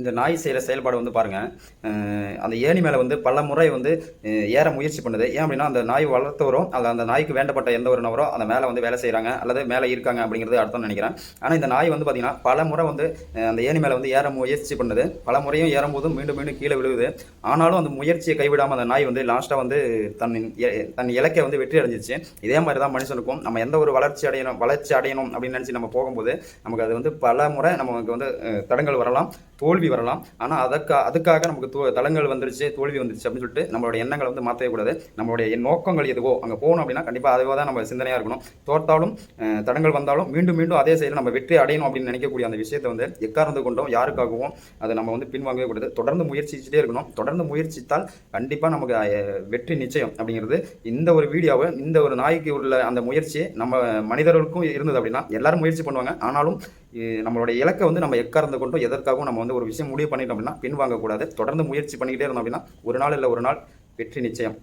இந்த நாய் செய்கிற செயல்பாடு வந்து பாருங்கள் அந்த ஏணி மேலே வந்து பல முறை வந்து ஏற முயற்சி பண்ணுது. ஏன் அப்படின்னா அந்த நாய் வளர்த்தவரும் அல்ல அந்த நாய்க்கு வேண்டப்பட்ட எந்த ஒரு நபரோ அந்த மேலே வந்து வேலை செய்கிறாங்க அல்லது மேலே இருக்காங்க அப்படிங்கிறது அர்த்தம் நினைக்கிறேன். ஆனால் இந்த நாய் வந்து பார்த்திங்கன்னா பல முறை வந்து அந்த ஏணி மேலே வந்து ஏற முயற்சி பண்ணுது. பல முறையும் ஏறும்போதும் மீண்டும் மீண்டும் கீழே விழுகுது. ஆனாலும் அந்த முயற்சியை கைவிடாமல் அந்த நாய் வந்து லாஸ்ட்டாக வந்து தன் தன் இலக்கை வந்து வெற்றி அடைஞ்சிச்சு இதே மாதிரி தான் மனுஷனுக்கும் நம்ம எந்த ஒரு வளர்ச்சி அடையணும் வளர்ச்சி அடையணும் அப்படின்னு நினச்சி நம்ம போகும்போது நமக்கு அது வந்து பல முறை நமக்கு வந்து தடங்கள் வரலாம். தோல்வி வரலாம். ஆனால் அதற்கா அதுக்காக நமக்கு தோ தளங்கள் வந்துருச்சு தோல்வி வந்துருச்சு அப்படின்னு சொல்லிட்டு நம்மளுடைய எண்ணங்களை வந்து மாற்றவே கூடாது நம்மளுடைய நோக்கங்கள் எதுவோ அங்கே போகணும் அப்படின்னா கண்டிப்பாக அதுவாக தான் நம்ம சிந்தனையாக இருக்கணும். தோற்றாலும் தடங்கள் வந்தாலும் மீண்டும் மீண்டும் அதே செயலில் நம்ம வெற்றி அடையணும் அப்படின்னு நினைக்கக்கூடிய அந்த விஷயத்தை வந்து எக்காரந்து கொண்டோம் யாருக்காகவும் அதை நம்ம வந்து பின்வாங்கவே கூடாது. தொடர்ந்து முயற்சிச்சுட்டே இருக்கணும். தொடர்ந்து முயற்சித்தால் கண்டிப்பாக நமக்கு வெற்றி நிச்சயம் அப்படிங்கிறது. இந்த ஒரு வீடியோவை இந்த ஒரு நாய்க்கு உள்ள அந்த முயற்சியை நம்ம மனிதர்களுக்கும் இருந்தது அப்படின்னா எல்லாரும் முயற்சி பண்ணுவாங்க. ஆனாலும் நம்மளுடைய இலக்கை வந்து நம்ம எக்காரந்து கொண்டோம் எதற்காகவும் நம்ம வந்து வந்து ஒரு விஷயம் முடிவு பண்ணிட்டோம் அப்படின்னா பின்வாங்கக்கூடாது. தொடர்ந்து முயற்சி பண்ணிக்கிட்டே இருந்தோம் அப்படின்னா ஒரு நாள் இல்லை ஒரு நாள் வெற்றி நிச்சயம்.